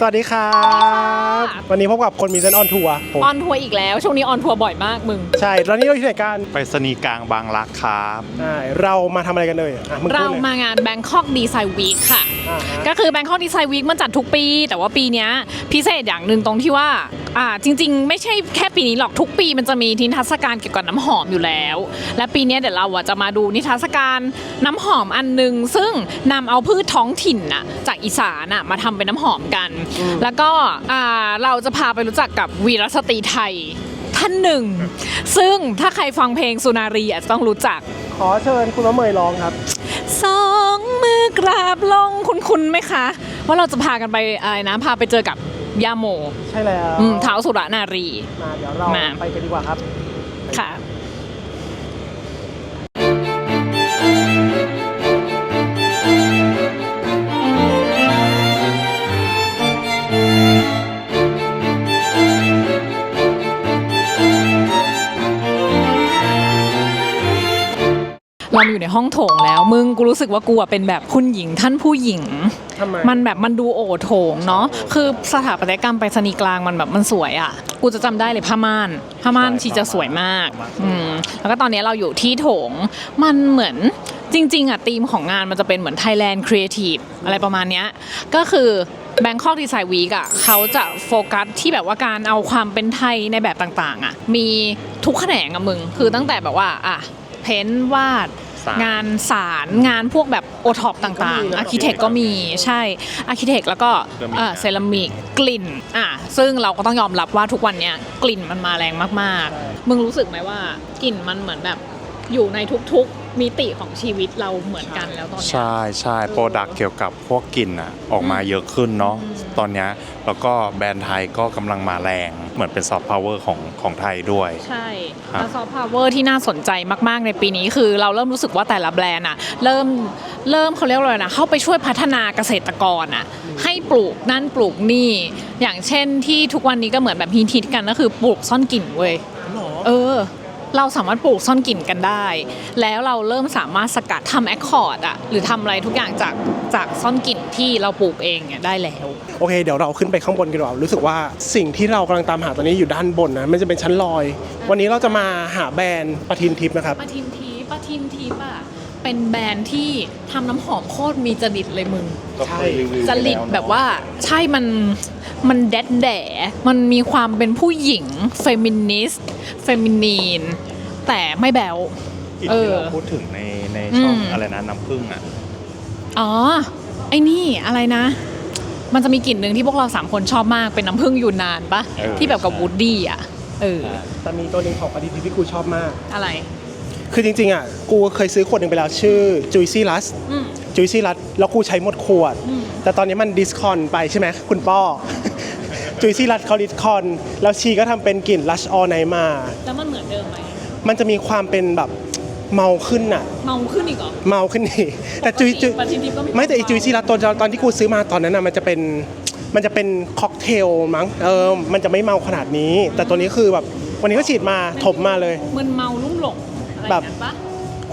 สวัสดีครับ วันนี้พบกับคนมีเซนออนทัวร์ผมออนทัวร์อีกแล้ว ช่วงนี้ออนทัวร์บ่อยมากมึง ใช่แล้วนี่เราอยู่ที่ไหนกันไปสนีย์กลางบางรักครับใช่เรามาทำอะไรกันเลยอะมึงเราพูดเลยมางาน Bangkok Design Week ค่ะ อ่าฮะ ก็คือ Bangkok Design Week มันจัดทุกปี แต่ว่าปีเนี้ยพิเศษอย่างหนึ่งตรงที่ว่าอ่าจริง ๆ ไม่ใช่แค่ปีนี้หรอกทุกปีมันจะมีนิทรรศการเกี่ยวกับน้ำหอมอยู่แล้ว และปีเนี้ยเดี๋ยวเราอะจะมาดูนิทรรศการน้ำหอมอันหนึ่งซึ่งนำเอาพืชท้องถิ่นน่ะจากอีสานน่ะมาทำเป็นน้ำหอมกันแล้วก็อ่าเราจะพาไปรู้จักกับวีรสตรีไทยท่านหนึ่ง ซึ่งถ้าใครฟังเพลงสุนารีอาจจะต้องรู้จัก ขอเชิญคุณมะเมยร้องครับสองมือกราบลงคุณคุณไหมคะ ว่าเราจะพากันไปอะไรนะพาไปเจอกับยาโม ใช่แล้วอืมเท้าวสุรนารี มาเดี๋ยวเรามาไปกันดีกว่าครับ ค่ะ เราอยู่ในห้องโถงแล้ว มึงกูรู้สึกว่ากูอะเป็นแบบคุณหญิงท่านผู้หญิง ทำไม มันแบบมันดูโอโถงเนาะคือสถาปัตยกรรมไปรษณีย์กลางมันแบบมันสวยอะ่ะ กูจะจำได้เลยผ้าม่านผ้าม่านชีจะสวยมากอืมแล้วก็ตอนนี้เราอยู่ที่โถง มันเหมือนจริง ๆอะธีมของงานมันจะเป็นเหมือน Thailand Creative อะไรประมาณเนี้ยก็คือ Bangkok Design Week อะเขาจะโฟกัสที่แบบว่าการเอาความเป็นไทยในแบบต่างๆ อะ มีทุกแขนงอะมึง คือตั้งแต่แบบว่าอะ เพ้นท์วาดสาร งานสารงานพวกแบบโอท็อปต่างๆอาร์เคเต็กก็มีใช่อาร์เคเต็กแล้วก็เซรามิกเอ่อเซรามิกกลิ่นอะซึ่งเราก็ต้องยอมรับว่าทุกวันเนี้ยกลิ่นมันมาแรงมากๆ มึงรู้สึกไหมว่ากลิ่นมันเหมือนแบบ อยู่ในทุกๆมิติของชีวิตเราเหมือนกันแล้วตอนเนี้ยใช่ใช่โปรดักเกี่ยวกับพวกกลิ่นอะออกมาเยอะขึ้นเนาะตอนเนี้ยแล้วก็แบรนด์ไทยก็กำลังมาแรง เหมือนเป็นซอฟต์พาวเวอร์ของของไทยด้วย ใช่ครับ แล้วซอฟต์พาวเวอร์ที่น่าสนใจมาก ๆ ในปีนี้คือเราเริ่มรู้สึกว่าแต่ละแบรนด์อะเริ่มเริ่มเขาเรียกว่าอะไรนะเข้าไปช่วยพัฒนาเกษตรกรอะให้ปลูกนั่นปลูกนี่ อย่างเช่นที่ทุกวันนี้ก็เหมือนแบบฮิตๆกันก็คือปลูกซ่อนกลิ่นเว้ยเออ เราสามารถปลูกซ่อนกลิ่นกันได้ แล้วเราเริ่มสามารถสกัดทำแอคคอร์ดอะหรือทำอะไรทุกอย่างจากจากซ่อนกลิ่นที่เราปลูกเองเนี่ยได้แล้ว โอเคเดี๋ยวเราขึ้นไปข้างบนกันดีกว่ารู้สึกว่าสิ่งที่เรากำลังตามหาตอนนี้อยู่ด้านบนนะมันจะเป็นชั้นลอย วันนี้เราจะมาหาแบรนด์ปทินทิพย์นะครับปาทิมทีปาทิมทีปอะ เป็นแบรนด์ที่ทำน้ำหอมโคตรมีจริตเลยมึงใช่จริตแบบว่าใช่มันมันแดดแด่มันมีความเป็นผู้หญิงเฟมินิสต์เฟมินีน แต่ไม่แบวกลิ่นเอที่อเราพูดถึงในในช่องอืม อะไรนะน้ำผึ้งอะอ๋อ ไอ้นี่อะไรนะ มันจะมีกลิ่นหนึ่งที่พวกเราสามคนชอบมากเป็นน้ำผึ้งยูนนานปะเออที่แบบกับใช่วูดดี้อะเออแต่มีตัวหนึ่งของปทินทิพย์ที่กูชอบมาก อะไร คือจริงๆอะกูเคยซื้อขวดหนึ่งไปแล้วชื่อ Juicy Lust อืม Juicy Lust แล้วกูใช้หมดขวดอืมแต่ตอนนี้มันดิสคอนไปใช่ไหมคุณป้อ Juicy Lust เขาดิสคอน แล้วชีก็ทำเป็นกลิ่น Lush All Night มา แล้วมันเหมือนเดิมไหมมันจะมีความเป็นแบบเมาขึ้นอะ เมาขึ้นอีกเหรอ เมาขึ้นนี่แต่จุยจุยปฏิทินก็มีไม่แต่ไอความจุยซีรัตตอนตอนที่กูซื้อมาตอนนั้นน่ะมันจะเป็นมันจะเป็นค็อกเทลมั้งเออมันจะไม่เมาขนาดนี้ แต่ตัวนี้คือแบบวันนี้ก็ฉีดมาถมมาเลยมึนเมาลุ่มหลงอะไร แบบนั้นปะ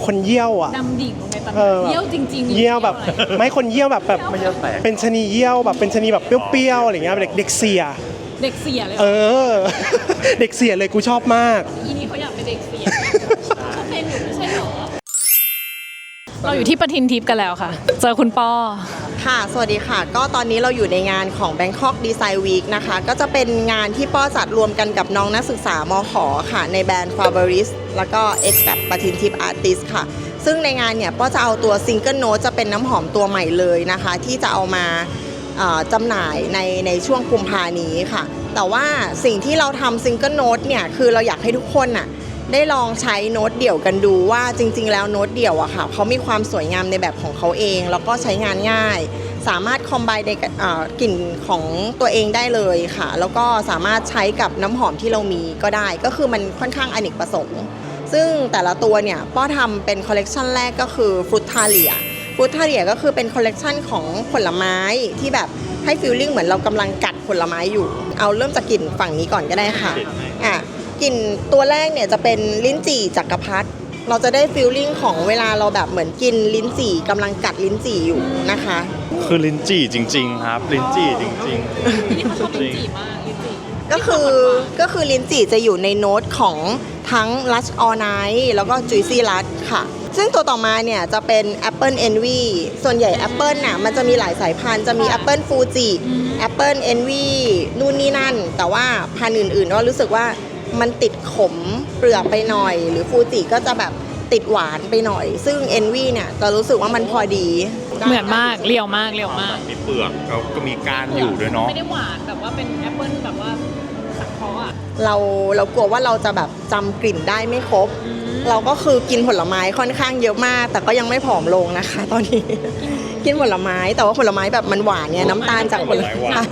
คนเยี่ยวอะ ดำดิ่งลงในตำเอนาอนเยี่ยวจริงๆเยี่ยวแบบอะไรไม่คนเยี่ยวแบบแบบ ไม่ใช่แตก เป็นชะนีเยี่ยวแบบเป็นชะนีแบบเปรี้ยวๆอะไรเงี้ยเด็กเด็กเสีย เด็กเสียเลยเหรเอออ เด็กเสียเลยกูชอบมาก อีนี่เขาอยากเป็นเด็กเสียเขาเป็นอยู่ไม่ใช่ เราอยู่ที่ปทินทิพย์กันแล้วค่ะ เจอคุณป้อ ค่ะ สวัสดีค่ะ ก็ตอนนี้เราอยู่ในงานของ Bangkok Design Week นะคะ ก็จะเป็นงานที่ป้อจัดรวมกันกับน้องนักศึกษามขค่ะ ในแบรนด์ f a b r i s แล้วก็ X แบบปทินทิพย์ Artist ค่ะ ซึ่งในงานเนี่ยป้อจะเอาตัว Single Note จะเป็นน้ำหอมตัวใหม่เลยนะคะ ที่จะเอามาจำหน่ายในในช่วงกุมภานี้ค่ะ แต่ว่าสิ่งที่เราทำ Single Note เนี่ย คือเราอยากให้ทุกคนน่ะ ได้ลองใช้โน้ตเดี่ยวกันดูว่าจริง ๆ แล้วโน้ตเดี่ยวอะค่ะเขามีความสวยงามในแบบของเขาเอง แล้วก็ใช้งานง่าย สามารถคอมไบในกลิ่นของตัวเองได้เลยค่ะ แล้วก็สามารถใช้กับน้ำหอมที่เรามีก็ได้ ก็คือมันค่อนข้างอเนกประสงค์ซึ่งแต่ละตัวเนี่ยป้อทำเป็นคอลเลกชันแรกก็คือฟรุตทาเลียฟรุตทาเลียก็คือเป็นคอลเลกชันของผลไม้ที่แบบให้ฟีลลิ่งเหมือนเรากำลังกัดผลไม้อยู่ เอาเริ่มจากกลิ่นฝั่งนี้ก่อนก็ได้ค่ะอะ กลิ่นตัวแรกเนี่ยจะเป็นลิ้นจี่จักรพรรดิเราจะได้ฟีลลิ่งของเวลาเราแบบเหมือนกินลิ้นจี่กำลังกัดลิ้นจี่อยู่นะคะ คือลิ้นจี่จริง ๆ ครับ ลิ้นจี่จริงนี่เขาชอบลิ้นจี่มากลิ้นจี่ก็คือก็คือลิ้นจี่จะอยู่ในโน้ตของทั้ง Lush All Night แล้วก็ Juicy Lush ค่ะ ซึ่งตัวต่อมาเนี่ยจะเป็น Apple Envy ส่วนใหญ่ Apple น่ะมันจะมีหลายสายพันธุ์จะมี Apple Fuji Apple Envy นู่นนี่นั่น แต่ว่าพันธุ์อื่นๆก็รู้สึกว่า มันติดขมเปลือกไปหน่อย หรือ Fuji ก็จะแบบติดหวานไปหน่อย ซึ่ง Envy เนี่ยจะรู้สึกว่ามันพอดี เหมือนมากเรียวมากเรียวมากๆมีเปลือกแล้วก็มีก้านอยู่ด้วยเนาะไม่ได้หวานแบบว่าเป็นแอปเปิ้ลแบบว่าสังเคราะห์อะเราเรากลัวว่าเราจะแบบจำกลิ่นได้ไม่ครบ เราก็คือกินผลไม้ค่อนข้างเยอะมาก แต่ก็ยังไม่ผอมลงนะคะ ตอนนี้ กิน ผลไม้แต่ว่าผลไม้แบบมันหวานเนี่ยน้ำตาลจากผลผลไม้หวาน ใช่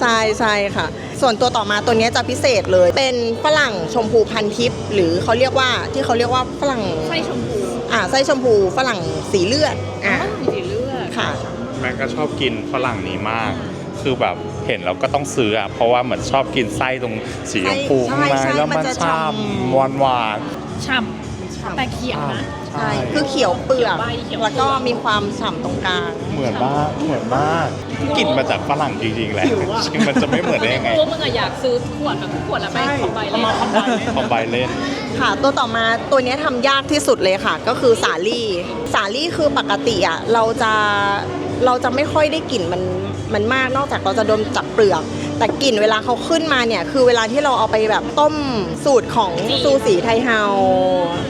ใช่ใช่ค่ะ ส่วนตัวต่อมาตัวเนี้ยจะพิเศษเลย เป็นฝรั่งชมพูพันทิพย์หรือเขาเรียกว่าที่เขาเรียกว่าฝรั่งไส้ชมพูอ่าไส้ชมพูฝรั่งสีเลือดอ่าสีเลือดค่ะ แม่ก็ชอบกินฝรั่งนี้มาก คือแบบเห็นแล้วก็ต้องซื้ออะ เพราะว่าเหมือนชอบกินไส้ตรงสีชมพูใช่ข้างในใช่แล้วมัมันนจะช่ฉ่ำำหวานหวานฉ่ำแต่เขียวนะๆ ใช่คือเขียวเปลือกเขียวใบเขียวแล้วก็มีความฉ่ำตรงกลางเหมือนมากเหมือนมากกลิ่นมาจากฝรั่งจริงๆแหละจริงมันจะไม่เหมือนได้ยังไงรู้ว่ามึงอะอยากซื้อขวดแบบทุกขวดแล้วไปคอมไบเล่นคอมไบเล่นค่ะ ตัวต่อมาตัวเนี้ยทำยากที่สุดเลยค่ะ ก็คือสาลี่ สาลี่คือปกติอะเราจะเราจะไม่ค่อยได้กลิ่นมัน มันมากนอกจากเราจะดมจากเปลือก แต่กลิ่นเวลาเขาขึ้นมาเนี่ย คือเวลาที่เราเอาไปแบบต้มสูตรของซูสีไทเฮา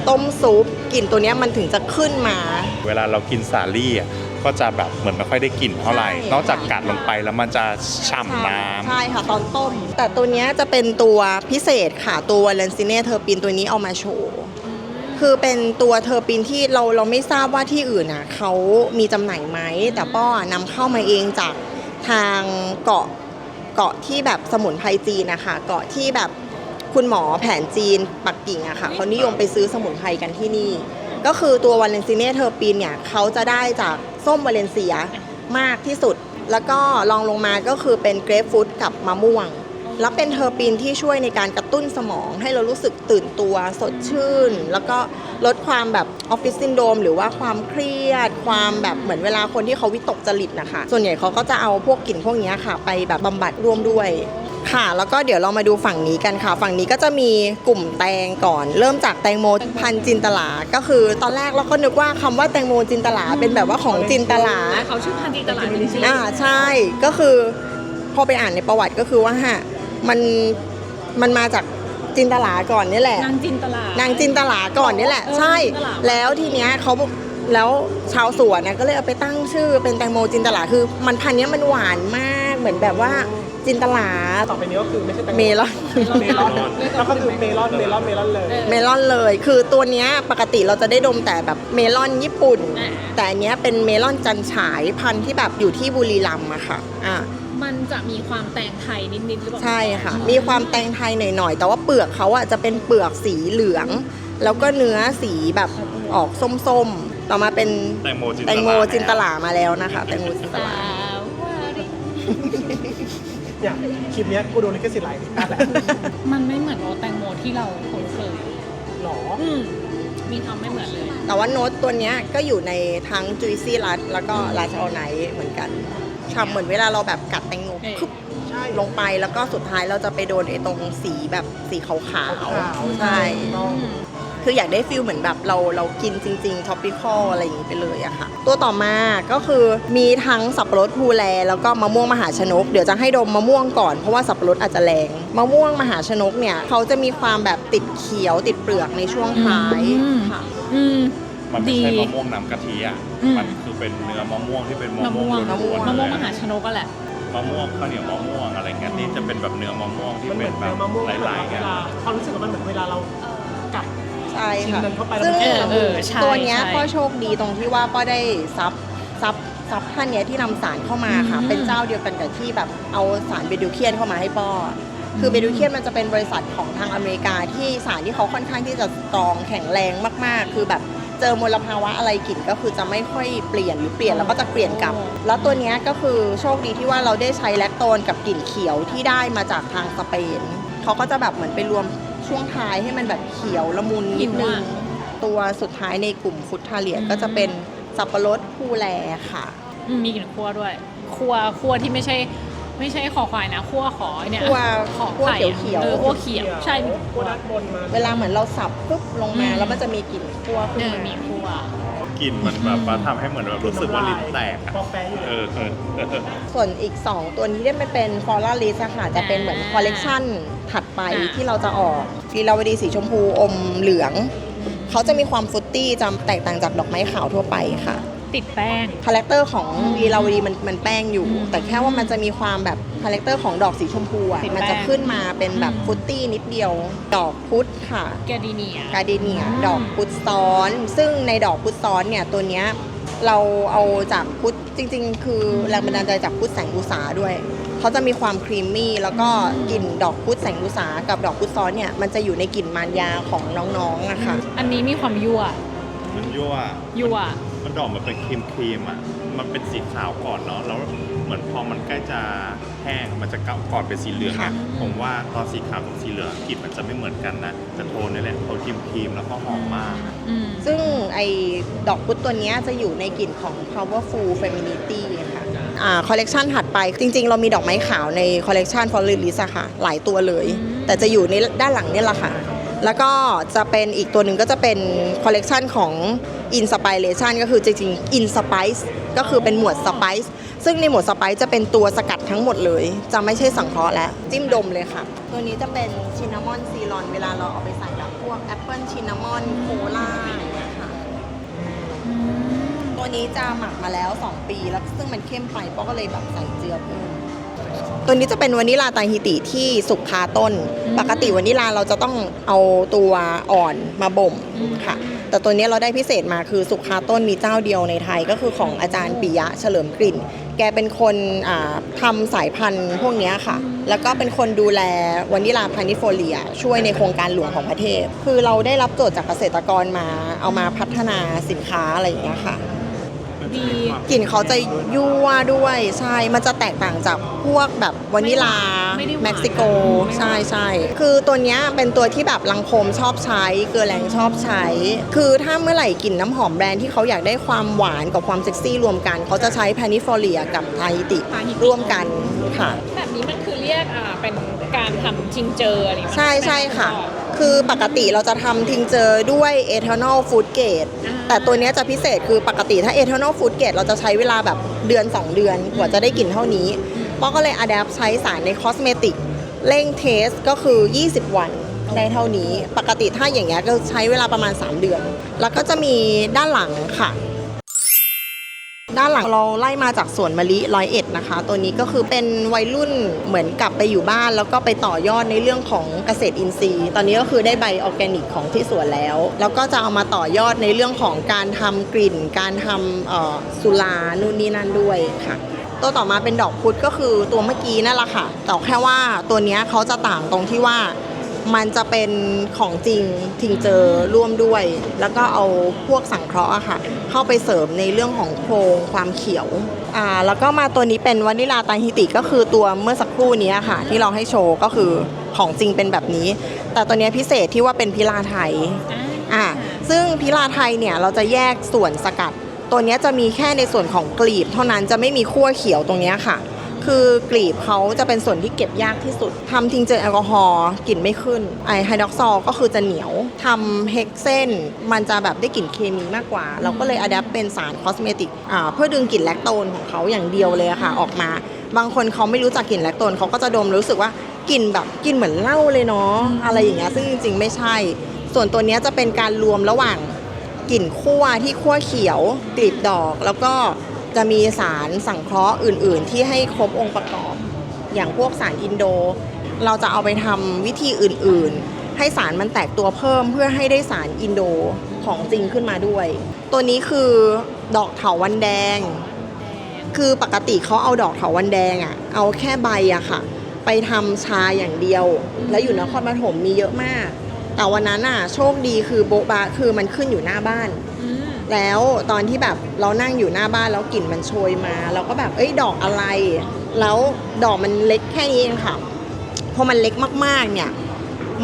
ต้มซุปกลิ่นตัวเนี้ยมันถึงจะขึ้นมา เวลาเรากินสาลี่อะก็จะแบบเหมือนไม่ค่อยได้กลิ่นเท่าไหร่ใช่นอกจากกัดลงไปแล้วมันจะฉ่ำน้ำใช่ค่ะตอนต้ม แต่ตัวเนี้ยจะเป็นตัวพิเศษค่ะตัวเลนซิเน่เทอร์ปินตัวนี้เอามาโชว์คือเป็นตัวเทอร์ปินที่เราเราไม่ทราบว่าที่อื่นน่ะเขามีจำหน่ายไหม แต่ป้อนำเข้ามาเองจาก ทางเกาะเกาะที่แบบสมุนไพรจีนนะคะเกาะที่แบบคุณหมอแผนจีนปักกิ่งอะค่ะเขานิยมไปซื้อสมุนไพรกันที่นี่ ก็คือตัววาเลนซิเน่เทอร์ปินเนี่ยเขาจะได้จากส้มวาเลนเซียมากที่สุด แล้วก็ลองลงมาก็คือเป็นเกรฟฟรุตกับมะม่วง แล้วเป็นเทอร์ปินที่ช่วยในการกระตุ้นสมอง ให้เรารู้สึกตื่นตัวสดชื่น แล้วก็ลดความแบบออฟฟิศซินโดรมหรือว่าความเครียด ความแบบเหมือนเวลาคนที่เขาวิตกจริตนะคะ ส่วนใหญ่เขาก็จะเอาพวกกลิ่นพวกเนี้ยค่ะ ไปแบบบำบัดร่วมด้วยค่ะ แล้วก็เดี๋ยวเรามาดูฝั่งนี้กันค่ะ ฝั่งนี้ก็จะมีกลุ่มแตงก่อน เริ่มจากแตงโมพันธุ์จินตลา ก็คือตอนแรกเราก็นึกว่าคำว่าแตงโมจินตลาเป็นแบบว่าของจินตลาแต่เขาชื่อพันธุ์จีนตลาดจริงๆอ่าใช่ ก็คือพอไปอ่านในประวัติก็คือว่าฮะ มันมันมาจากจินตลาก่อนนี่แหละ นางจินตลาดนางจินตลาก่อนนี่แหละเออใช่จินตลาแล้วทีเนี้ยเขาแล้วชาวสวนนะก็เลยเอาไปตั้งชื่อเป็นแตงโมจินตลาคือมันพันธุ์เนี้ยมันหวานมากเหมือนแบบว่าจินตลาต่อไปนี้ก็คือไม่ใช่แตงโเมลอนเมลอนแล้วก็คือเมลอนเมลอนเมลอนเลย เมลอนเลย คือตัวเนี้ยปกติเราจะได้ดมแต่แบบเมลอนญี่ปุ่นอ่าแต่อันเนี้ยเป็นเมลอนจันฉายพันธุ์ที่แบบอยู่ที่บุรีรัมย์อะค่ะอ่า มันจะมีความแตงไทยนิดๆหรือเปล่าใช่ค่ะ มีความแตงไทยหน่อยๆ แต่ว่าเปลือกเขาอะจะเป็นเปลือกสีเหลือง แล้วก็เนื้อสีแบบออกส้มๆ ต่อมาเป็นแตงโมจินตลา แตงโมจินตลามาแล้วนะคะ แตงโมจินตสาลาวารีเนี่ยคลิปเนี้ยกูโดนลิขสิทธิ์ไหลอะแหละมันไม่เหมือนโรสแตงโมที่เราคุ้นเคยหรออืมมีความไม่เหมือนเลยแต่ว่าโน้ตตัวเนี้ยก็อยู่ในทั้งจุยซี่รัดแล้วก็รัชออไนเหมือนกัน ทำเหมือนเวลาเราแบบกัดแตงโมเออคึบใช่ลงไปแล้วก็สุดท้ายเราจะไปโดนไอ้ตรงสีแบบสีขาวขาวๆๆใช่ต้องคืออยากได้ฟิลเหมือนแบบเราเรากินจริงๆท็อปปิคอลอะไรอย่างนี้ไปเลยอะค่ะ ตัวต่อมาก็คือมีทั้งสับปะรดภูแล แล้วก็มะม่วงมหาชนก เดี๋ยวจะให้ดมมะม่วงก่อนเพราะว่าสับปะรดอาจจะแรงมะม่วงมหาชนกเนี่ยเขาจะมีความแบบติดเขียวติดเปลือกในช่วงท้ายอืมค่ะ อืม มันไม่ใช่ดีมะม่วงน้ำกะทิอะอืม มันคือเป็นเนื้อมะม่วงที่เป็นมะมะม่ม่ววงงล้วนๆมะม่วงเลยมหาชนกก็แหละ มะม่วงข้าวเหนียวมะม่วงอะไรเงี้ยนี่จะเป็นแบบเนื้อมะม่วงที่มันเหเป็มือนนแบบมะม่วงหลายๆเวเงี้ยลาความรู้สึกของมันเหมือนเวลาเรากัดใช่ค่ะชิ้นนั้นเข้าไปแล้วซึ่งมันเออเออใช่ตัวเนี้ยใช่ ป้อโชคดีตรงที่ว่าป้อได้ซับซับซับท่านเนี้ยที่นำสารเข้ามาค่ะ อืม เป็นเจ้าเดียวกันกับที่แบบเอาสารเบดูเคียนเข้ามาให้ป้ออคือเบดูเคียนมันจะเป็นบริษัทของทางอเมริกาที่สารที่เขาค่อนข้างที่จะสตรองแข็งแรงมาก ๆ คือแบบ เจอมลภาวะอะไรกลิ่นก็คือจะไม่ค่อยเปลี่ยนหรือเปลี่ยนแล้วก็จะเปลี่ยนกลับ แล้วตัวนี้ก็คือโชคดีที่ว่าเราได้ใช้แลคโตนกับกลิ่นเขียวที่ได้มาจากทางสเปนเขาก็จะแบบเหมือนไปรวมช่วงท้ายให้มันแบบเขียวละมุนนิดนึงตัวสุดท้ายในกลุ่มฟุตทาเลียก็จะเป็นสับปะรดภูแลค่ะ มีกลิ่นคั่วด้วย คั่วคั่วที่ไม่ใช่ ไม่ใช่คอควายนะคั่วขอเนี่ยคั่วขอคั่วไข่อะเขียวๆ เออคั่วเขียวใช่มีโคด้านบนมาเวลาเหมือนเราสับปุ๊บลงมาอืมแล้วมันจะมีกลิ่นคั่วขึ้นเออมามีคั่วกลิ่นมันแบบว่าทำให้เหมือนแบบรู้สึกว่าลิ้นแตกอะปอกแปะอยู่เออเออเออ ส่วนอีก 2 ตัวนี้ที่มันเป็นฟอร์ a ลิสค่ะจะเป็นเหมือนคอลเลกชันถัดไปอ่า ที่เราจะออกฟีลาวดีสีชมพูอมเหลือง เขาจะมีความฟรุตตี้จะแตกต่างจากดอกไม้ขาวทั่วไปค่ะ ติดแป้ง คาแรคเตอร์ของวีลาวดีมันมันแป้งอยู่ อืมแต่แค่ว่ามันจะมีความแบบคาแรคเตอร์ของดอกสีชมพูอะ ติดแป้งมันจะขึ้นมาเป็นแบบอืม ฟรุตตี้นิดเดียว ดอกพุธค่ะ แกดีเนีย การเดเนีย อืม ดอกพุธซ้อน ซึ่งในดอกพุธซ้อนเนี่ย ตัวเนี้ยเราเอาจากพุธจริง ๆ คือแรงบันดาลใจจากพุธแสงอุสาด้วย เขาจะมีความครีมมี่แล้วก็กลิ่นดอกพุธแสงอุสากับดอกพุธซ้อนเนี่ย มันจะอยู่ในกลิ่นมารยาของน้องๆอะค่ะ อันนี้มีความยั่ว มันยั่วยั่วมันดอกมันเป็นครีมครีมๆอะ มันเป็นสีขาวก่อนเนาะ แล้วเหมือนพอมันใกล้จะแห้ง มันจะก่ก่อนเป็นสีเหลืองค่ะอะผมว่าตอนสีขาวกับสีเหลืองกลิ่นมันจะไม่เหมือนกันนะแต่โทนนี่แหละโทนครีมครีมๆแล้วก็หอมมากอืมซึ่งไอ้ดอกพุธตัวเนี้ยจะอยู่ในกลิ่นของ powerful femininity ค่ะอ่าคอลเลกชันถัดไป จริง ๆ เรามีดอกไม้ขาวในคอลเลกชัน for release อะค่ะ หลายตัวเลยอืมแต่จะอยู่ในด้านหลังเนี่ยแหละค่ะ แล้วก็จะเป็นอีกตัวหนึ่งก็จะเป็นคอลเลกชันของ Inspiration ก็คือจริงๆ In Spice ก็คือเป็นหมวด Spice ซึ่งในหมวด Spice จะเป็นตัวสกัดทั้งหมดเลย จะไม่ใช่สังเคราะห์แล้ว จิ้มดมเลยค่ะ ตัวนี้จะเป็นชินนามอนซีรอนเวลาเราเอาไปใส่กับพวกแอปเปิลชินนามอนโคลาอย่างเงี้ยค่ะตัวนี้จะหมักมาแล้ว 2 ปีแล้วซึ่งมันเข้มไปป้อก็เลยแบบใส่เจือเพิ่ม ตัวนี้จะเป็นวานิลาตังฮิติที่สุกคาต้นอืมปกติวานิลาเราจะต้องเอาตัวอ่อนมาบ่มอืมค่ะ แต่ตัวนี้เราได้พิเศษมาคือสุกคาต้นมีเจ้าเดียวในไทยก็คือของอาจารย์ปิยะเฉลิมกลิ่น แกเป็นคนอ่าทำสายพันธุ์พวกเนี้ยค่ะ แล้วก็เป็นคนดูแลวานิลาพานิโฟเลีย ช่วยในโครงการหลวงของประเทศ คือเราได้รับโจทย์จากเกษตรกรมาเอามาพัฒนาสินค้าอะไรอย่างเงี้ยค่ะ ดีกลิ่นเขาจะยั่วด้วยใช่ มันจะแตกต่างจากพวกแบบวานิลาไม่ได้หวานเม็กซิโกไม่หวานใช่ใช่คือตัวเนี้ยเป็นตัวที่แบบลังโคมชอบใช้ เกลือแรงชอบใช้ คือถ้าเมื่อไหร่กลิ่นน้ำหอมแบรนด์ที่เขาอยากได้ความหวานกับความเซ็กซี่รวมกัน เขาจะใช้แพนิฟอเลียกับไทติร่วมกันค่ะ แบบนี้มันคือเรียกอ่าเป็นการทำทิงเจออะไรอย่างเงี้ยใช่ใช่ไหมค่ะ คือปกติเราจะทำทิงเจอด้วยเอทานอลฟูดเกตอ่าแต่ตัวเนี้ยจะพิเศษคือปกติถ้าเอทานอลฟูดเกตเราจะใช้เวลาแบบเดือน 2 เดือนกว่าจะได้กลิ่นเท่านี้ป้อก็เลยอัดแอปใช้สารในคอสเมติกเร่งเทสก็คือ 20 วันได้เท่านี้ ปกติถ้าอย่างเงี้ยก็ใช้เวลาประมาณ 3 เดือน แล้วก็จะมีด้านหลังค่ะ ด้านหลังเราไล่มาจากสวนมะลิร้อยเอ็ดนะคะ ตัวนี้ก็คือเป็นวัยรุ่นเหมือนกลับไปอยู่บ้าน แล้วก็ไปต่อยอดในเรื่องของเกษตรอินทรีย์ ตอนนี้ก็คือได้ใบออร์แกนิกของที่สวนแล้ว แล้วก็จะเอามาต่อยอดในเรื่องของการทำกลิ่น การทำสุรานู่นนี่นั่นด้วยค่ะตัวต่อมาเป็นดอกพุธก็คือตัวเมื่อกี้นั่นแหละค่ะแต่แค่ว่าตัวนี้เขาจะต่างตรงที่ว่า มันจะเป็นของจริงทิงเจอร่วมด้วย แล้วก็เอาพวกสังเคราะห์อะค่ะ เข้าไปเสริมในเรื่องของโครงความเขียวอ่าแล้วก็มาตัวนี้เป็นวานิลาตังฮิติก็คือตัวเมื่อสักครู่นี้ค่ะ ที่เราให้โชว์ก็คือของจริงเป็นแบบนี้ แต่ตัวนี้พิเศษที่ว่าเป็นพิลาไทยอ่าซึ่งพิลาไทยเนี่ยเราจะแยกส่วนสกัด ตัวนี้จะมีแค่ในส่วนของกลีบ เท่านั้นจะไม่มีขั้วเขียวตรงนี้ค่ะ คือกลีบเขาจะเป็นส่วนที่เก็บยากที่สุดทำทิ้งเจอแอลกอฮอล์กลิ่นไม่ขึ้น ไอไฮดรอกซอลก็คือจะเหนียวทำเฮกเซนมันจะแบบได้กลิ่นเคมีมากกว่า เราก็เลยอัดแอปเป็นสารคอสเมติกอ่าเพื่อดึงกลิ่นแลคโตนของเขาอย่างเดียวเลยอะค่ะออกมา บางคนเขาไม่รู้จักกลิ่นแลคโตนเขาก็จะดมรู้สึกว่ากลิ่นแบบกลิ่นเหมือนเหล้าเลยเนาะอะไรอย่างเงี้ยซึ่งจริง ๆ ไม่ใช่ ส่วนตัวเนี้ยจะเป็นการรวมระหว่างกลิ่นคั่วที่คั่วเขียวกลีบดอกแล้วก็ จะมีสารสังเคราะห์อื่น ๆ ที่ให้ครบองค์ประกอบ อย่างพวกสารอินโด เราจะเอาไปทำวิธีอื่น ๆ ให้สารมันแตกตัวเพิ่มเพื่อให้ได้สารอินโดของจริงขึ้นมาด้วย ตัวนี้คือดอกเถาวันแดง คือปกติเขาเอาดอกเถาวันแดงอะเอาแค่ใบอะค่ะ ไปทำชาอย่างเดียว แล้วอยู่นครปฐมมีเยอะมาก แต่วันนั้นอะโชคดีคือโบ๊ะบะคือมันขึ้นอยู่หน้าบ้าน แล้วตอนที่แบบเรานั่งอยู่หน้าบ้านแล้วกลิ่นมันโชยมาเราก็แบบเอ้ยดอกอะไร แล้วดอกมันเล็กแค่นี้เองค่ะพอมันเล็กมากๆเนี่ย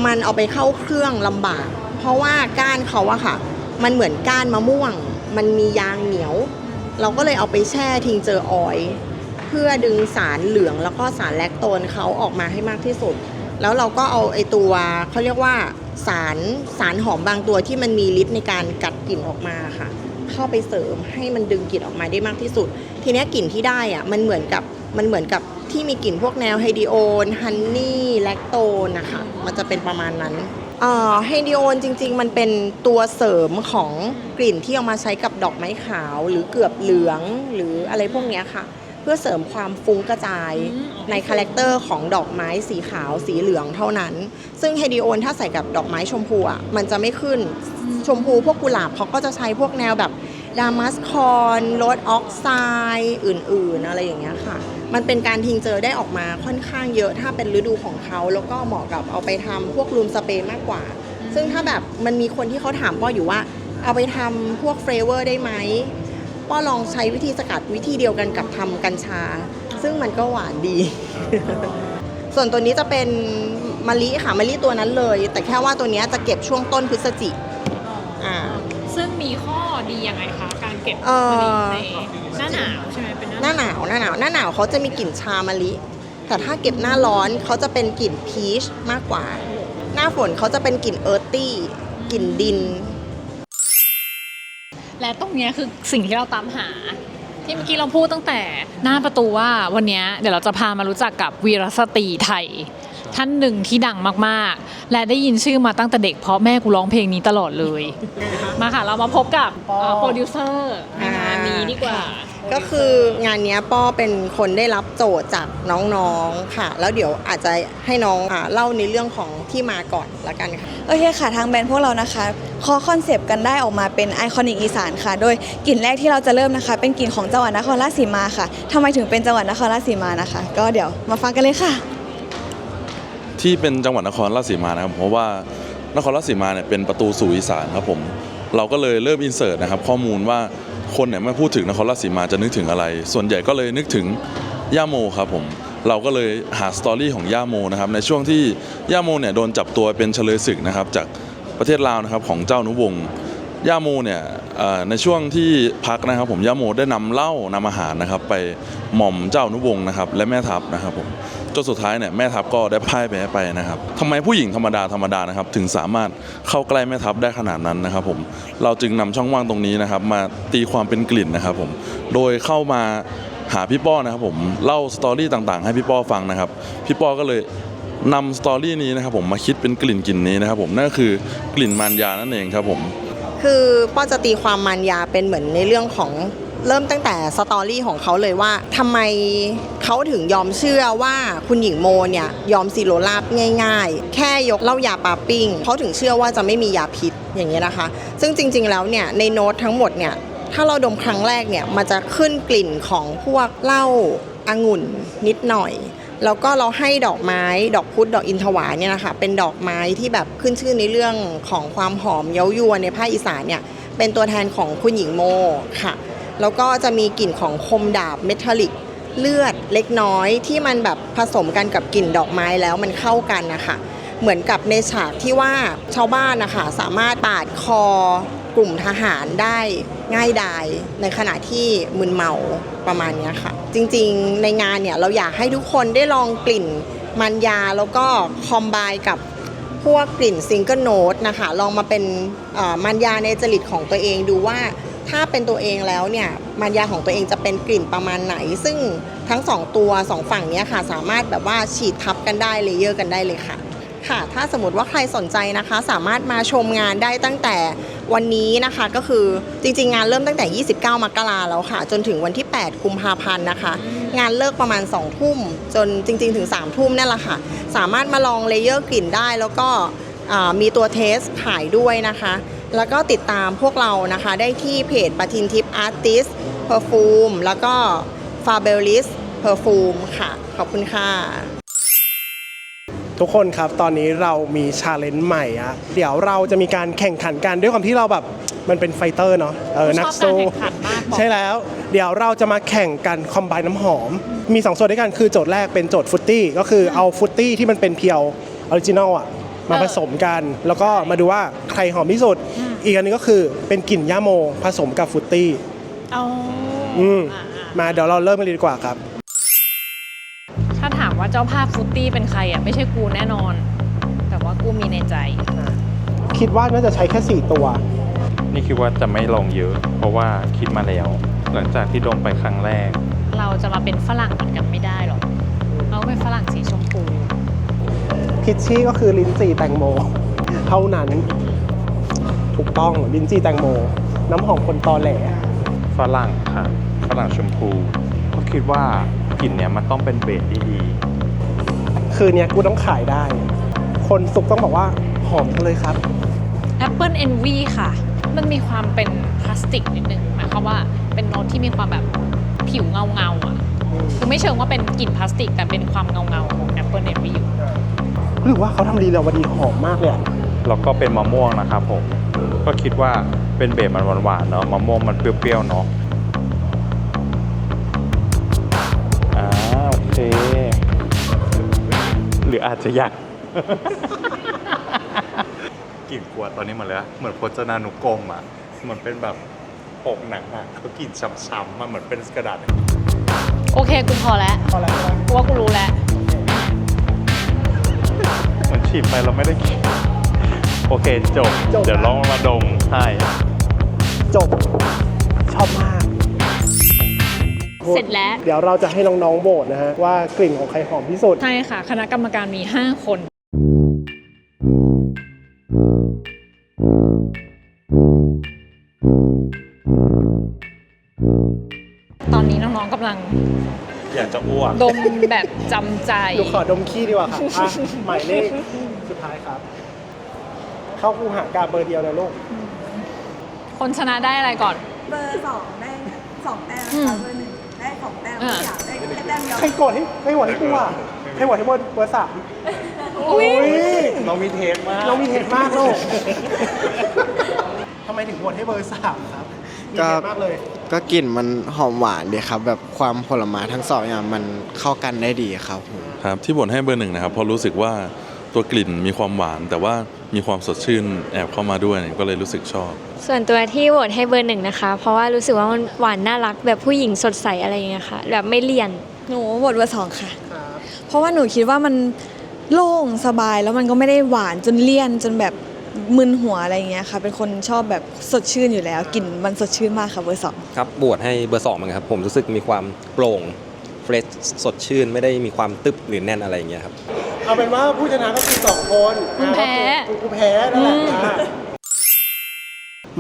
มันเอาไปเข้าเครื่องลำบาก เพราะว่าก้านเขาอะค่ะ มันเหมือนก้านมะม่วง มันมียางเหนียว เราก็เลยเอาไปแช่ทิ้งเจอออย เพื่อดึงสารเหลืองแล้วก็สารแลคโตนเขาออกมาให้มากที่สุด แล้วเราก็เอาไอตัวเขาเรียกว่าสารสารหอมบางตัวที่มันมีฤทธิ์ในการกัดกลิ่นออกมาค่ะ เข้าไปเสริมให้มันดึงกลิ่นออกมาได้มากที่สุด ทีนี้กลิ่นที่ได้อะมันเหมือนกับมันเหมือนกับที่มีกลิ่นพวกแนวไฮดิโอนฮันนี่แลคโตนนะคะมันจะเป็นประมาณนั้นไฮดิโอนจริง ๆ มันเป็นตัวเสริมของกลิ่นที่เอามาใช้กับดอกไม้ขาว หรือเกือบเหลืองหรืออะไรพวกเนี้ยค่ะ พื่อเสริมความฟุ้งกระจายในคาแรคเตอร์ของดอกไม้สีขาวสีเหลืองเท่านั้น ซึ่งไฮดิโอนถ้าใส่กับดอกไม้ชมพูอะมันจะไม่ขึ้นชมพูพวกกุหลาบเขาก็จะใช้พวกแนวแบบดามัสคอนโรสออกไซด์อื่นๆ อะไรอย่างเงี้ยค่ะ มันเป็นการทิ้งเจอได้ออกมาค่อนข้างเยอะถ้าเป็นฤดูของเขา แล้วก็เหมาะกับเอาไปทำพวกรูมสเปรย์มากกว่า ซึ่งถ้าแบบมันมีคนที่เขาถามป้ออยู่ว่า เอาไปทำพวกเฟรเวอร์ได้ไหม ป้อลองใช้วิธีสกัดวิธีเดียวกันกับทำกัญชา ซึ่งมันก็หวานดี ส่วนตัวนี้จะเป็นมะลิค่ะมะลิตัวนั้นเลย แต่แค่ว่าตัวเนี้ยจะเก็บช่วงต้นพฤศจิอ่า ซึ่งมีข้อดียังไงคะ การเก็บเอ่อ มะลิในหน้าหนาวใช่ไหมเป็นหหน้าหนาวหน้าหนาวหน้าหนาวเขาจะมีกลิ่นชามะลิ แต่ถ้าเก็บหน้าร้อนเขาจะเป็นกลิ่นพีชมากกว่า หน้าฝนเขาจะเป็นกลิ่นเอิร์ตี้กลิ่นดิน และตรงเนี้ยคือสิ่งที่เราตามหา ที่เมื่อกี้เราพูดตั้งแต่หน้าประตูว่าวันเนี้ยเดี๋ยวเราจะพามารู้จักกับวีรสตรีไทย ท่านหนึ่งที่ดังมากๆ และได้ยินชื่อมาตั้งแต่เด็กเพราะแม่กูร้องเพลงนี้ตลอดเลย มาค่ะ เรามาพบกับเอ่อโปรดิวเซอร์ในงานนี้ดีกว่า ก็คืองานเนี้ยป้อเป็นคนได้รับโจทย์จากน้องๆค่ะ แล้วเดี๋ยวอาจจะให้น้องอ่าเล่าในเรื่องของที่มาก่อนละกันค่ะโอเคค่ะทางแบรนด์พวกเรานะคะคอคอนเซปต์กันได้ออกมาเป็นไอคอนิกอีสานค่ะ โดยกลิ่นแรกที่เราจะเริ่มนะคะ เป็นกลิ่นของจังหวัดนครราชสีมาค่ะทำไมถึงเป็นจังหวัดนครราชสีมานะคะ ก็เดี๋ยวมาฟังกันเลยค่ะ ที่เป็นจังหวัดนครราชสีมานะครับเพราะว่านครราชสีมาเนี่ยเป็นประตูสู่อีสานครับผมเราก็เลยเริ่มอินเสิร์ตนะครับข้อมูลว่าคนเนี่ยเมื่อพูดถึงนครราชสีมาจะนึกถึงอะไร ส่วนใหญ่ก็เลยนึกถึงย่าโมครับผมเราก็เลยหาสตอรี่ของย่าโมนะครับในช่วงที่ย่าโมเนี่ยโดนจับตัวเป็นเฉลยศึกนะครับจากประเทศลาวนะครับของเจ้านุวงศ์ย่าโมเนี่ยในช่วงที่พักนะครับผมย่าโมได้นำเหล้านำอาหารนะครับไปหม่อมเจ้านุวงศ์นะครับและแม่ทัพนะครับผม จนสุดท้ายเนี่ยแม่ทัพก็ได้พ่ายแพ้ไปนะครับทำไมผู้หญิงธรรมดาธรรมดานะครับถึงสามารถเข้าใกล้แม่ทัพได้ขนาดนั้นนะครับผมเราจึงนำช่องว่างตรงนี้นะครับมาตีความเป็นกลิ่นนะครับผมโดยเข้ามาหาพี่ป้อนะครับผมเล่าสตอรี่ต่างๆ ให้พี่ป้อฟังนะครับพี่ป้อก็เลยนำสตอรี่นี้นะครับผมมาคิดเป็นกลิ่นกลิ่นนี้นะครับผมนั่นก็คือกลิ่นมารยานั่นเองครับผม คือป้อจะตีความมันยาเป็นเหมือนในเรื่องของ เริ่มตั้งแต่สตอรี่ของเขาเลยว่าทำไมเขาถึงยอมเชื่อว่าคุณหญิงโมเนี่ยยอมซีโรลาบง่าย ๆ แค่ยกเหล้ายาปาปิ้งเขาถึงเชื่อว่าจะไม่มียาพิษอย่างเงี้ยนะคะ ซึ่งจริง ๆ แล้วเนี่ยในโน้ตทั้งหมดเนี่ยถ้าเราดมครั้งแรกเนี่ยมันจะขึ้นกลิ่นของพวกเหล้าองุ่นนิดหน่อยแล้วก็เราให้ดอกไม้ดอกพุธดอกอินทวายเนี่ยนะคะเป็นดอกไม้ที่แบบขึ้นชื่อในเรื่องของความหอมเย้ายวนในภาคอีสานเนี่ยเป็นตัวแทนของคุณหญิงโมค่ะ แล้วก็จะมีกลิ่นของคมดาบเมทัลลิกเลือดเล็กน้อยที่มันแบบผสมกันกับกลิ่นดอกไม้แล้วมันเข้ากันนะคะเหมือนกับในฉากที่ว่าชาวบ้านนะคะสามารถปาดคอกลุ่มทหารได้ง่ายดายในขณะที่มึนเมาประมาณนี้ค่ะ จริงๆในงานเนี่ยเราอยากให้ทุกคนได้ลองกลิ่นมันยาแล้วก็คอมไบกับพวกกลิ่นซิงเกิลโน้ตนะคะ ลองมาเป็นมันยาในจริตของตัวเองดูว่า ถ้าเป็นตัวเองแล้วเนี่ยมันยาของตัวเองจะเป็นกลิ่นประมาณไหน ซึ่งทั้งสองตัวสองฝั่งเนี้ยค่ะ สามารถแบบว่าฉีดทับกันได้เลเยอร์กันได้เลยค่ะค่ะ ถ้าสมมติว่าใครสนใจนะคะ สามารถมาชมงานได้ตั้งแต่วันนี้นะคะก็คือจริงๆ งานเริ่มตั้งแต่ 29 มกราแล้วค่ะ จนถึงวันที่ 8 กุมภาพันธ์นะคะ งานเลิกประมาณ 2 ทุ่ม จนจริง ๆ ถึง 3 ทุ่มนั่นแหละค่ะ สามารถมาลองเลเยอร์กลิ่นได้แล้วก็อ่ามีตัวเทสขายด้วยนะคะแล้วก็ติดตามพวกเรานะคะได้ที่เพจปทินทิพย์อาร์ติสเพอร์ฟูมแล้วก็ฟาเบลลิสเพอร์ฟูมค่ะ ขอบคุณค่ะทุกคนครับ ตอนนี้เรามีชาเลนจ์ใหม่อะเดี๋ยวเราจะมีการแข่งขันกันด้วยความที่เราแบบมันเป็นไฟเตอร์เนาะเออชอบนักสู้การแข่งขันมากบอกใช่แล้ว เดี๋ยวเราจะมาแข่งกันคอมไบน้ำหอม มี 2 ส่วนด้วยกันคือโจทย์แรกเป็นโจทย์ฟุตตี้ก็คือเอาฟุตตี้ที่มันเป็นเพียวออริจินอลอะ มาผสมกัน แล้วก็มาดูว่าใครหอมที่สุด อีกอันนึงก็คือเป็นกลิ่นย่าโมผสมกับฟรุตตี้เอาอืมอ่าอ่ามาเดี๋ยวเราเริ่มกันเลยดีกว่าครับ ถ้าถามว่าเจ้าภาพฟรุตตี้เป็นใครอะไม่ใช่กูแน่นอน แต่ว่ากูมีในใจ คิดว่าน่าจะใช้แค่ 4 ตัว นี่คิดว่าจะไม่ลงเยอะ เพราะว่าคิดมาแล้ว หลังจากที่ดมไปครั้งแรก เราจะมาเป็นฝรั่งเหมือนกันไม่ได้หรอกเราเป็นฝรั่งสีชมพู พิชชี่ก็คือลิ้นจี่แตงโม เท่านั้น ถูกต้องลิ้นจี่แตงโม น้ำหอมคนตอแหลฝรั่งค่ะฝรั่งชมพู ก็คิดว่ากลิ่นเนี้ยมันต้องเป็นเบสที่ดี คืนเนี้ยกูต้องขายได้ คนสุกต้องบอกว่าหอมจังเลยครับ Apple Envy ค่ะ มันมีความเป็นพลาสติกนิดนึงหมายความว่าเป็นโน้ตที่มีความแบบผิวเงาเงาๆอะ คือไม่เชิงว่าเป็นกลิ่นพลาสติก แต่เป็นความเงาเงาๆของ Apple Envy อยู่ หรือว่าเขาทำดีแล้ววันดีหอมมากเลยอะแล้วก็เป็นมะม่วงนะครับผม ก็คิดว่าเป็นเบสมันหวานๆเนาะมะม่วงมันเปรี้ยวๆเนาะอ่าโอเค หรืออาจจะอยาก กลิ่นขวดตอนนี้เหมือนเลยอะเหมือนพจนานุกรมอะเหมือนเป็นแบบปกหนังอะเขากลิ่นช้ำๆมาเหมือนเป็นกระดาษ โอเค กูพอแล้วพอแล้วใช่ไหมกูว่ากูรู้แล้ว เหมือนฉีดไปเราไม่ได้กลิ่นโอเคจบ จบ เดี๋ยวลองมาดมใช่จบ ชอบมาก เสร็จแล้ว เดี๋ยวเราจะให้น้องๆโบทนะฮะ ว่ากลิ่นของใครหอมที่สุด ใช่ค่ะ คณะกรรมการมี 5 คน ตอนนี้น้องๆกำลัง อยากจะอ้วกดมแบบจำใจหนูขอดมขี้ดีกว่าค่ะอะหมายเลขสุดท้ายครับ เข้าคูหากาเบอร์เดียวนะลูก คนชนะได้อะไรก่อน เบอร์สองได้สองแต้มอืมเบอร์หนึ่งได้สองแต้มอ่าสามได้แค่แต้มเดียวใครโกรธให้ใครโหวตให้กูอะใครโหวตให้เบอร์เบอร์สามอุ้ยเรามีเทสมากเรามีเหตุมากลูกทำไมถึงโหวตให้เบอร์สามครับ มีเหตุมากเลย ก็กลิ่นมันหอมหวานดีครับ แบบความผลไม้ทั้งสองอย่างมันเข้ากันได้ดีครับผมครับที่บ่นให้เบอร์หนึ่งนะครับเพราะรู้สึกว่าตัวกลิ่นมีความหวาน แต่ว่ามีความสดชื่นแอบเข้ามาด้วยก็เลยรู้สึกชอบ ส่วนตัวที่โหวตให้เบอร์หนึ่งนะคะ เพราะว่ารู้สึกว่ามันหวานน่ารักแบบผู้หญิงสดใสอะไรอย่างเงี้ยค่ะแบบไม่เลี่ยนหนูโหวตเบอร์สองค่ะ เพราะว่าหนูคิดว่ามันโล่งสบายแล้วมันก็ไม่ได้หวานจนเลี่ยนจนแบบ มึนหัวอะไรอย่างเงี้ยค่ะ เป็นคนชอบแบบสดชื่นอยู่แล้วกลิ่นมันสดชื่นมากค่ะเบอร์สองครับบวชให้เบอร์สองเหมือนกันครับ ผมรู้สึกมีความโปร่งเฟรชสดชื่นไม่ได้มีความตึบหรือแน่นอะไรอย่างเงี้ยครับ เอาเป็นว่าผู้ชนะก็คือสองคนมึงแพ้กูกูแพ้นั่นแหละอะ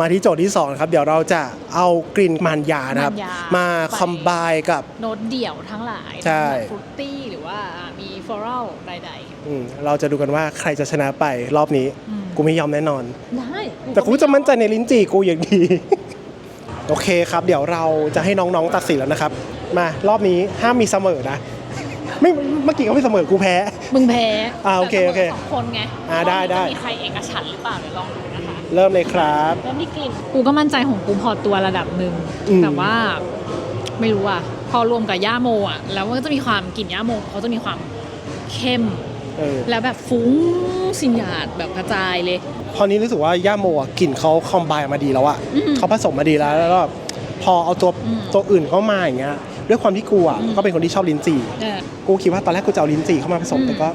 มาที่โจทย์ที่สองนะครับเดี๋ยวเราจะเอากลิ่นมันยานะครับ มันยามาคอมไบกับ โน้ตเดี่ยวทั้งหลายใช่ ฟรุตตี้หรือว่ามีฟลอรัลใดอืมเราจะดูกันว่าใครจะชนะไปรอบนี้อืม กูไม่ยอมแน่นอนๆได้แต่กูจะมั่นใจในลิ้นจี่กูอย่างดี โอเคครับ เดี๋ยวเราจะให้น้องๆตัดสินแล้วนะครับ มารอบนี้ห้ามมีเสมอนะ ไม่เมื่อกี้เขาไม่เสมอกูแพ้ มึงแพ้อ่าโอเคโอเคแต่สองคนไงอ่าได้ได้จะมีใครเอกฉันท์หรือเปล่าเดี๋ยวลองดูนะคะ เริ่มเลยครับ เริ่มที่กลิ่น กูก็มั่นใจของกูพอตัวระดับหนึ่ง อืม แต่ว่าไม่รู้อะ พอรวมกับย่าโมอะ แล้วมันก็จะมีความกลิ่นย่าโมเขาจะมีความเข้ม เออ แล้วแบบฟุ้งสินหยาดแบบกระจายเลย พอนี้รู้สึกว่าย่าโมอะกลิ่นเขาคอมไบมาดีแล้วอะอืมเขาผสมมาดีแล้วแล้วก็พอเอาตัวอืม ตัวอื่นเข้ามาอย่างเงี้ยด้วยความที่กูอะอืมก็เป็นคนที่ชอบลิ้นจี่เออ กูคิดว่าตอนแรกกูจะเอาลิ้นจี่เข้ามาผสมอืม แต่ก็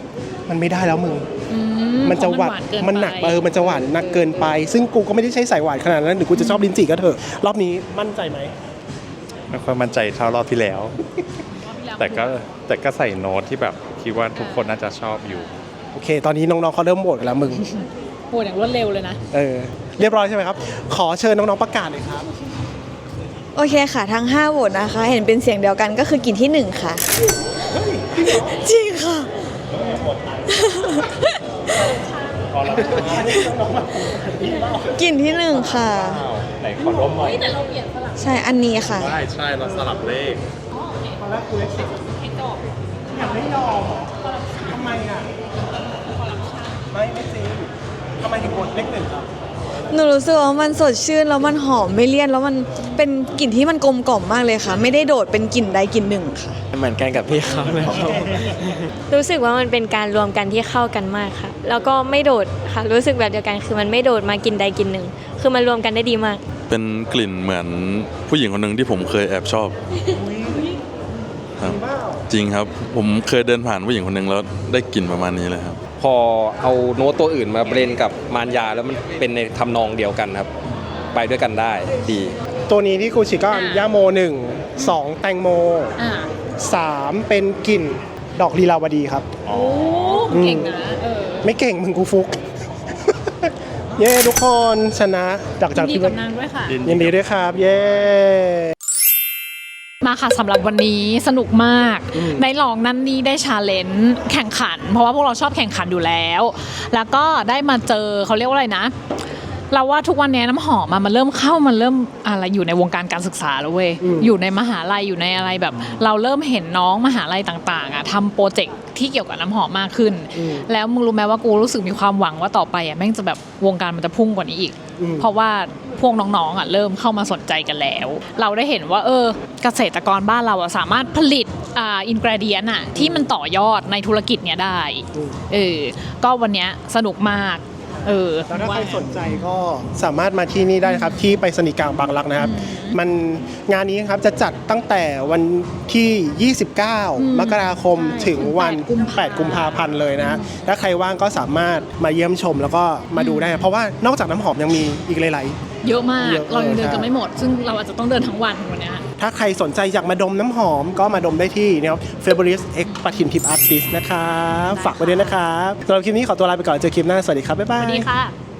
มันไม่ได้แล้วมึง อืมันจะหวานเพราเกิมันหนักไปเออมันจะหวานหนักเกินไป ซึ่งกูก็ไม่ได้ใช้สายหวานขนาดนั้นหรือกูจะชอบลิ้นจี่ก็เถอะรอบนี้มั่นใจไหมไม่ค่อยมั่นใจเท่ารอบที่แล้ว แต่ก็ แต่ก็ใส่โน้ตที่แบบคิดว่าทุกคนน่าจะชอบอยู่ โอเค ตอนนี้น้องๆเขาเริ่มโหวตกันแล้วมึงปวดอย่างรวดเร็วเลยนะ เออ เรียบร้อยใช่ไหมครับ ขอเชิญน้องๆประกาศเลยครับ โอเคค่ะทั้ง5โหวตนะคะ เห็นเป็นเสียงเดียวกันก็คือกลิ่นที่1ค่ะ จริงค่ะ กลิ่นที่1ค่ะ ไหนขอดมหน่อยใช่อันนี้ค่ะใช่ใช่เราสลับเลข ตอนแรกกูเลขสิบอ ยากไม่ยอมทำไมอะไม่ไม่จริงทำไมถึงกดเลขหนึ่งครับหนูรู้สึกว่ามันสดชื่นแล้วมันหอมไม่เลี่ยนแล้วมันเป็นกลิ่นที่มันกลมกล่อมมากเลยค่ะ ไม่ได้โดดเป็นกลิ่นใดกลิ่นหนึ่งค่ะ เหมือนกันกับพี่เขาเลยครับ รู้สึกว่ามันเป็นการรวมกันที่เข้ากันมากค่ะ แล้วก็ไม่โดดค่ะ รู้สึกแบบเดียวกันคือมันไม่โดดมากินใดกินหนึ่ง คือมันรวมกันได้ดีมาก เป็นกลิ่นเหมือนผู้หญิงคนหนึ่งที่ผมเคยแอบชอบ ครับ จริง ครับ ผมเคยเดินผ่านผู้หญิงคนหนึ่งแล้วได้กลิ่นประมาณนี้เลยครับ พอเอาโน้ตตัวอื่นมาเบรนกับมารยาแล้วมันเป็นในทำนองเดียวกันครับ ไปด้วยกันได้ดี ตัวนี้ที่กูชิก็อ่า ย่าโมหนึ่งสองแตงโมอ่าสามเป็นกลิ่นดอกลีลาวดีครับ โอ้เก่งนะเออไม่เก่งมึงกูฟุก เย้ทุกคนชนะจากจากดีที่กับนางด้วยค่ะ ยินดีด้วยครับ เย้ มาค่ะสำหรับวันนี้สนุกมาก ได้ลองนั่นนี่ได้ชาเลนจ์แข่งขัน เพราะว่าพวกเราชอบแข่งขันอยู่แล้ว แล้วก็ได้มาเจอเขาเรียกว่าอะไรนะ เราว่าทุกวันนี้น้ำหอมอะมันเริ่มเข้ามันเริ่มอะไรอยู่ในวงการการศึกษาแล้วเว้ยอืมอยู่ในมหาลัยอยู่ในอะไรแบบ เราเริ่มเห็นน้องมหาลัยต่าง ๆอะทำโปรเจกต์ที่เกี่ยวกับน้ำหอมมากขึ้น แล้วมึงรู้ไหมว่ากูรู้สึกมีความหวังว่าต่อไปอะแม่งจะแบบวงการมันจะพุ่งกว่านี้อีกอืม เพราะว่าพวกน้องๆอะเริ่มเข้ามาสนใจกันแล้ว เราได้เห็นว่าเออเกษตรกรบ้านเราอะสามารถผลิตอ่าอินกรเดียนอะที่มันต่อยอดในธุรกิจเนี้ยได้เออก็วันเนี้ยสนุกมาก เออแล้วถ้าใครสนใจก็สามารถมาที่นี่ได้นะครับ ที่ไปสนิกลางบางรักนะครับ มันงานนี้นะครับจะจัดตั้งแต่วันที่ 29 มกราคมถึงวัน8กุมภาพันธ์เลยนะถ้าใครว่างก็สามารถมาเยี่ยมชมแล้วก็มาดูได้ เพราะว่านอกจากน้ำหอมยังมีอีกหลาย เยอะมาก เยอะเรายังเดินใช่กันไม่หมด ซึ่งเราอาจจะต้องเดินทั้งวันวันเนี้ยๆถ้าใครสนใจอยากมาดมน้ำหอมก็มาดมได้ที่เนี่ยเฟเบริสเอ็กปทินทิพอาร์ติสนะครับฝากไว้ด้วยนะครับสำหรับคลิปนี้ขอตัวลาไปก่อนเจอคลิปหน้า สวัสดีครับ บ๊ายสบายวัสดีค่ะ